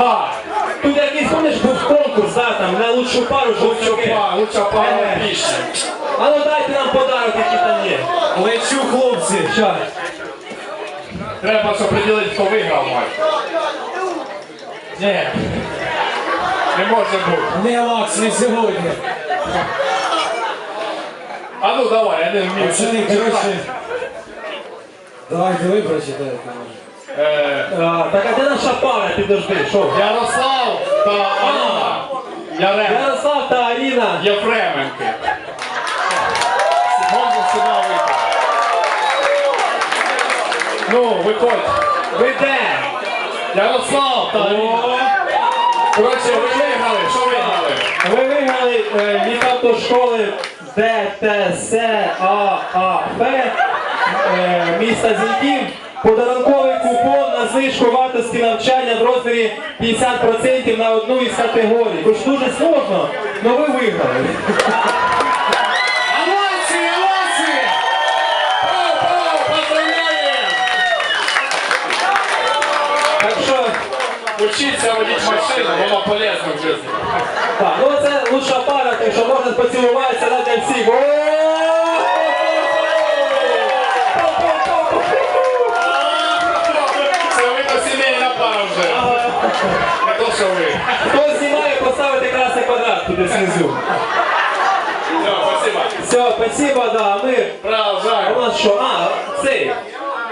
Ага. Тут якийсь, помниш, був конкурс, да, там, на лучшу пару, Лучша пара, лучша пара Е. пісня. А ну дайте нам подарок, який там є. Лечу, хлопці. Що? Треба ж определити, хто виграв матч. Ні, Не може бути. не Макс, не сьогодні. А ну давай, я не вмію. Пацани, коротше. Давайте ви прочитайте. може. Е, так а де наша пара, підожди, що? Ярослав та Анна Ярем. Ярослав та Аріна. Єфременки. Можна сюди вийти. Ну, виходь. Ви де? Ярослав та Аріна. Коротше, ви виграли. Що виграли? Ви виграли е, від автошколи ДТСААФ е, міста Зіньків подарунковий купон на знижку вартості навчання в розмірі 50% на одну із категорій. Бо ж дуже сложно, але ви виграли. Аванси, аванси! Пау, пау, поздравляємо! Так що, Учіться водити машину, воно полезно в житті. так, ну це лучша пара, так що можна поцілуватися да, для всіх. То, що ви. Хто знімає, поставити красний квадрат туди знизу. Все, спасибо. Все, спасибо, да, ми. А у нас що? А, цей.